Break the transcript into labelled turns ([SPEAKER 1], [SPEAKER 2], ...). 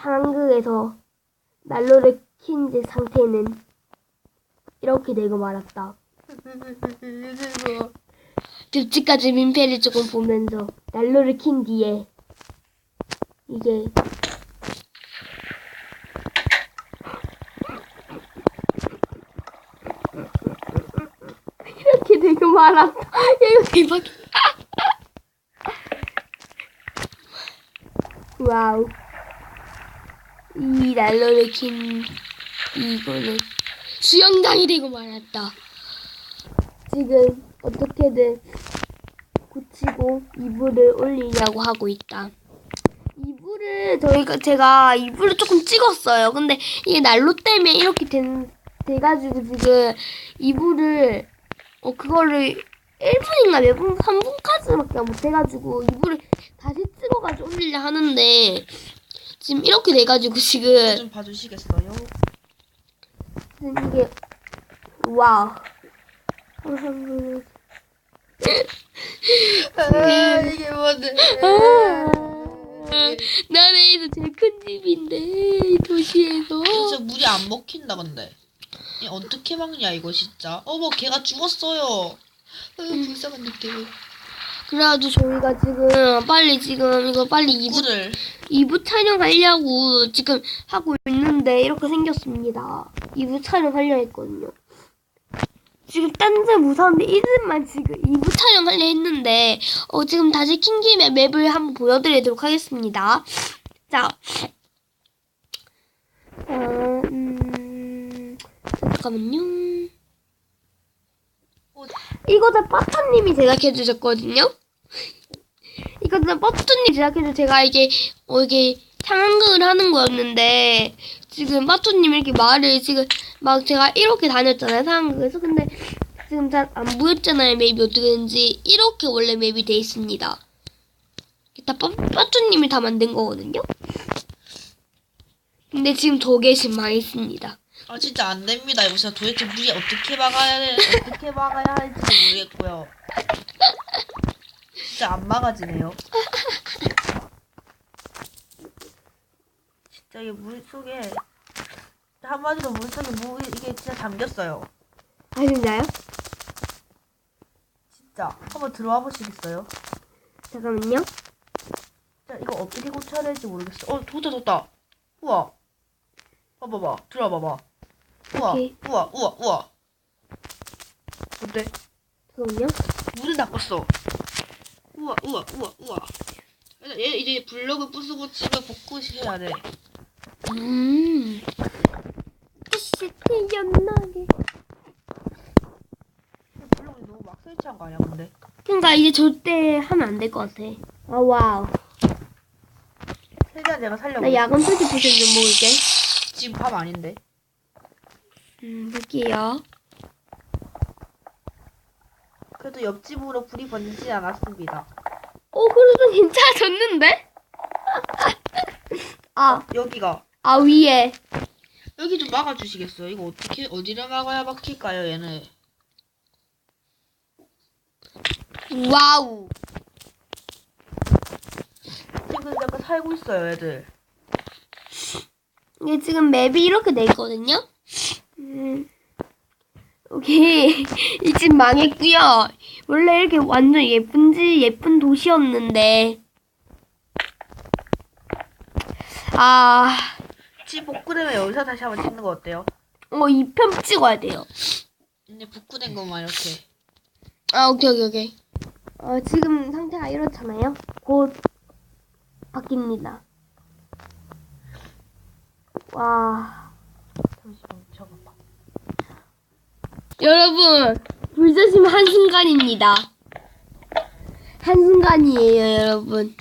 [SPEAKER 1] 상황극에서 난로를 킨제 상태는 이렇게 되고 말았다. 득지까지 민폐를 조금 보면서 난로를 킨 뒤에 이게 이렇게 되고 말았다. 야, 이거 대박이야. 와우. 이 난로를 킨 이거는 수영장이 되고 말았다. 지금 어떻게든 고치고 이불을 올리려고 하고 있다. 이불을 저희가 제가 이불을 조금 찍었어요. 근데 이게 난로 때문에 이렇게 된 돼가지고 지금 이불을 어 그거를 1분인가 몇 분, 3분까지밖에 못 해가지고 이불을 다시 찍어가지고 올리려 하는데 지금 이렇게 돼가지고 지금
[SPEAKER 2] 좀 봐주시겠어요?
[SPEAKER 1] 이게 와우. 음.
[SPEAKER 2] 아, 이게 뭔데?
[SPEAKER 1] 나라에서 제일 큰 집인데 이 도시에서
[SPEAKER 2] 진짜 물이 안 먹힌다 근데. 이 어떻게 막냐 이거 진짜. 어머 걔가 죽었어요. 아유 불쌍한 늑대.
[SPEAKER 1] 그래가지고 저희가 지금 빨리 지금 이거 빨리 2부,
[SPEAKER 2] 꿀을
[SPEAKER 1] 2부 촬영하려고 지금 하고 있는데 이렇게 생겼습니다. 2부 촬영하려 했거든요. 지금 딴데 무서운데 이 집만 지금 2부 촬영하려 했는데 어 지금 다시 킨 김에 맵을 한번 보여드리도록 하겠습니다. 자. 어, 음, 잠깐만요.
[SPEAKER 2] 어,
[SPEAKER 1] 이거는 빠타님이 제작해 주셨거든요. 이거는 빠투님 제작해서 제가 이게 어 이게 상황극을 하는 거였는데 지금 빠투님 이렇게 말을 지금 막 제가 이렇게 다녔잖아요 상황극에서 근데 지금 잘 안 보였잖아요 맵이 어떻게 되는지 이렇게 원래 맵이 돼 있습니다. 다 빠, 빠투님이 다 만든 거거든요. 근데 지금 저게 지금 망했습니다.
[SPEAKER 2] 아 진짜 안 됩니다. 이거 진짜 도대체 물이 어떻게 막아야 돼? 어떻게 막아야 할지 모르겠고요. 진짜 안 막아지네요. 진짜 이게 물 속에 한마디로 물 속에 물이 이게 진짜 잠겼어요.
[SPEAKER 1] 아 진짜요?
[SPEAKER 2] 진짜 한번 들어와 보시겠어요?
[SPEAKER 1] 잠깐만요.
[SPEAKER 2] 진짜 이거 어떻게 고쳐야 될지 모르겠어. 어 뒀다 뒀다. 우와. 봐봐봐. 들어와 봐봐. 우와.
[SPEAKER 1] 오케이.
[SPEAKER 2] 우와 우와 우와. 어때?
[SPEAKER 1] 잠깐만요.
[SPEAKER 2] 물은 닦았어. 우와, 우와, 우와, 우와. 얘 이제 블럭을 부수고 집에 복구해야 돼.
[SPEAKER 1] 음. 씨, 튀어나게.
[SPEAKER 2] 블럭이 너무 막 설치한 거 아니야, 근데?
[SPEAKER 1] 그러니까 이제 절대 하면 안 될 것 같아. 아 와우.
[SPEAKER 2] 최대한 내가 살려고.
[SPEAKER 1] 나 야간 투지 포션 좀 먹을게.
[SPEAKER 2] 지금 밤 아닌데.
[SPEAKER 1] 음, 볼게요.
[SPEAKER 2] 그래도 옆집으로 불이 번지지 않았습니다.
[SPEAKER 1] 어, 그래도 괜찮아졌는데? 아,
[SPEAKER 2] 여기가.
[SPEAKER 1] 아 위에.
[SPEAKER 2] 여기 좀 막아주시겠어요? 이거 어떻게, 어디를 막아야 막힐까요, 얘는?
[SPEAKER 1] 와우.
[SPEAKER 2] 지금 약간 살고 있어요, 애들.
[SPEAKER 1] 이게 지금 맵이 이렇게 돼 있거든요. 음. 오케이. 이집 망했고요. 원래 이렇게 완전 예쁜지 예쁜 도시였는데. 아,
[SPEAKER 2] 집 복구되면 여기서 다시 한번 찍는 거 어때요?
[SPEAKER 1] 어, 2편 찍어야 돼요.
[SPEAKER 2] 근데 복구된 것만 이렇게.
[SPEAKER 1] 아, 오케이, 오케이, 오케이. 어, 지금 상태가 이렇잖아요. 곧 바뀝니다. 와.
[SPEAKER 2] 잠시만, 잠깐만.
[SPEAKER 1] 여러분, 불조심 한순간입니다. 한순간이에요, 여러분.